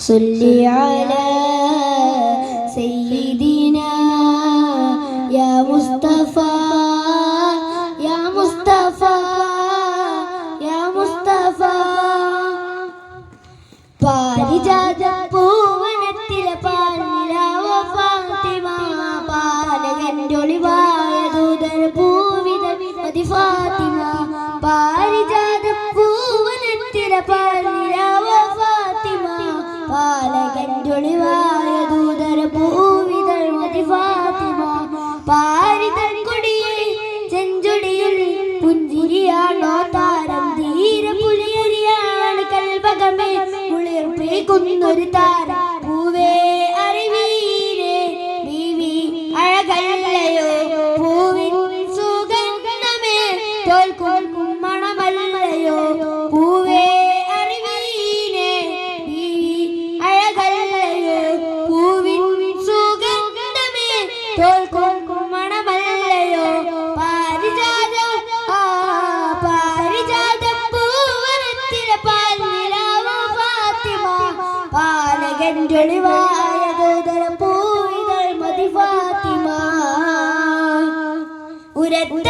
صل على سيدنا يا مصطفى يا مصطفى يا مصطفى പാരിജാത പൂവനത്തിലെ പാലിലാവ ഫാത്തിമ പാലകന്റെ ഒളിവായ ദൂതര പൂവിത മതി ഫാത്തിമ പുഞ്ചിരിയാണോ താരം ധീര പുലിയരിയാണ് കൽപകമേ കുളിർപ്പിക്കുന്നൊരു താര. ഒളിവായ ദൂതര പൂവിതൾ മതി ഫാത്തിമ. ഉരത്തന്നെ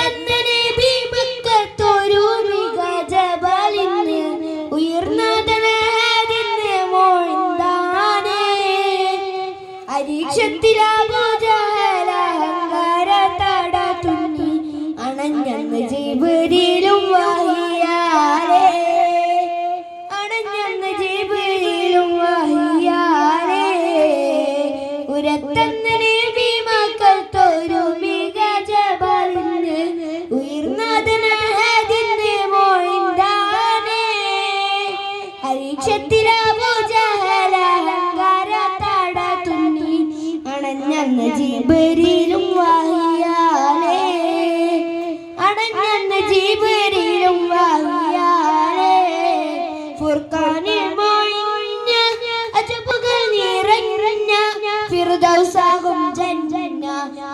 ജീവരിലും വാഹിയാലേ. ജീവരിലും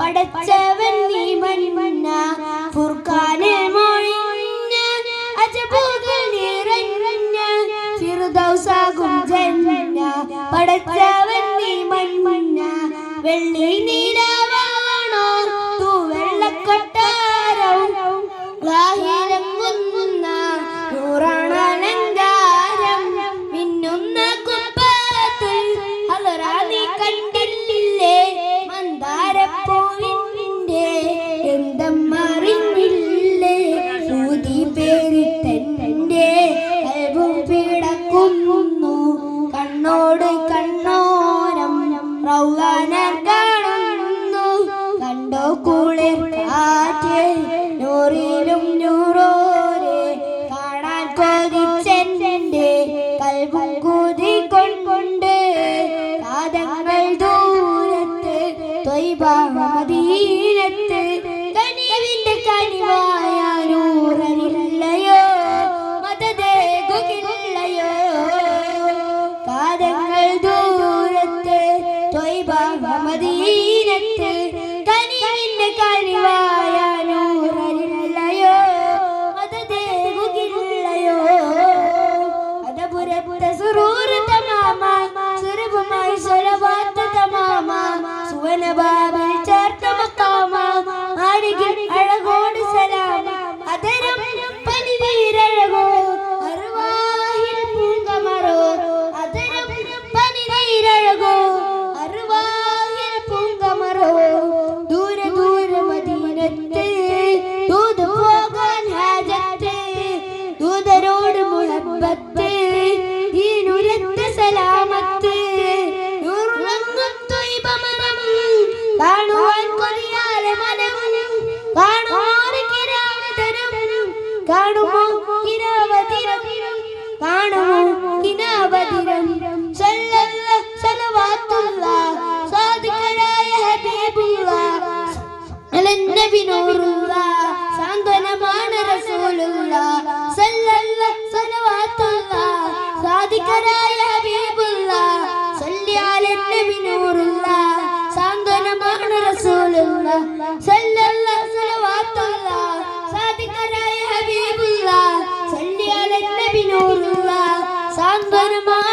പടച്ചവൻ നീ മന്ന. ഫുർഖാനിൽ മൊഴിഞ്ഞ അജബുകൾ നിറഞ്ഞ ഫിർദൗസാകും ജന്ന. പടച്ചവൻ നീ മന്ന. വെള്ളി നീലവാണോ കണ്ടോ കുളിർ കാറ്റ്? തൊയ്ബാമദീനത്ത് കനിവിന്റെ കനിവായ മുഹബത്ത് ഈനുരത്ത് സലാമത്ത്. കാണുവാൻ കൊതിയാലെ മനം. കാണുമാറ് കിരാവതരം കാണുമോ കിരാവതിരം? കാണുമോ കിനാവതിരം? സാന്ത്വനമാണ് റസൂലുള്ള സല്ലല്ലാഹു സലവാത്തുള്ള സാദിഖരായ ഹബീബുള്ള സല്ലി അലന്നബി നൂറുള്ള സാന്ത്വനമാണ്